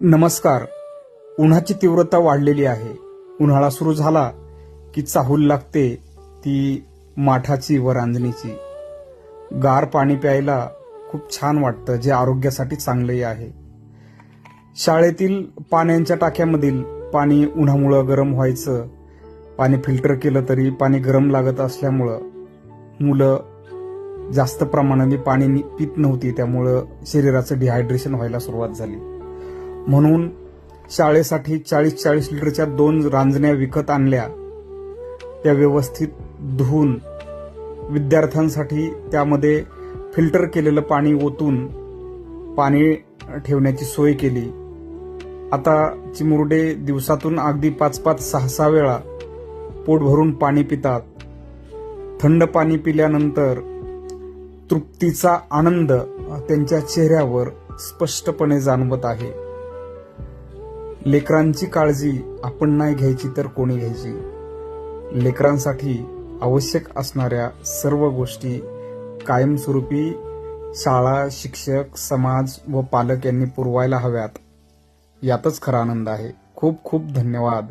नमस्कार. उन्हाची तीव्रता वाढलेली आहे. उन्हाळा सुरू झाला की चाहूल लागते ती माठाची व रांजणीची. गार पाणी प्यायला खूप छान वाटतं जे आरोग्यासाठी चांगलंही आहे. शाळेतील पाण्याच्या टाक्यामधील पाणी उन्हामुळं गरम व्हायचं. पाणी फिल्टर केलं तरी पाणी गरम लागत असल्यामुळं मुलं जास्त प्रमाणाने पाणी पित नव्हती त्यामुळं शरीराचं डिहायड्रेशन व्हायला सुरुवात झाली. म्हणून शाळेसाठी चाळीस चाळीस लिटरच्या दोन रांजण्या विकत आणल्या. त्या व्यवस्थित धुवून विद्यार्थ्यांसाठी त्यामध्ये फिल्टर केलेलं पाणी ओतून पाणी ठेवण्याची सोय केली. आता चिमुरडे दिवसातून अगदी पाच पाच सहा सहा वेळा पोट भरून पाणी पितात. थंड पाणी पिल्यानंतर तृप्तीचा आनंद त्यांच्या चेहऱ्यावर स्पष्टपणे जाणवत आहे. लेकरांची काळजी आपण नाही घ्यायची तर कोणी घ्यायची? लेकरांसाठी आवश्यक असणाऱ्या सर्व गोष्टी कायमस्वरूपी शाळा शिक्षक समाज व पालक यांनी पुरवायला हव्यात. यातच खरा आनंद आहे. खूप खूप धन्यवाद.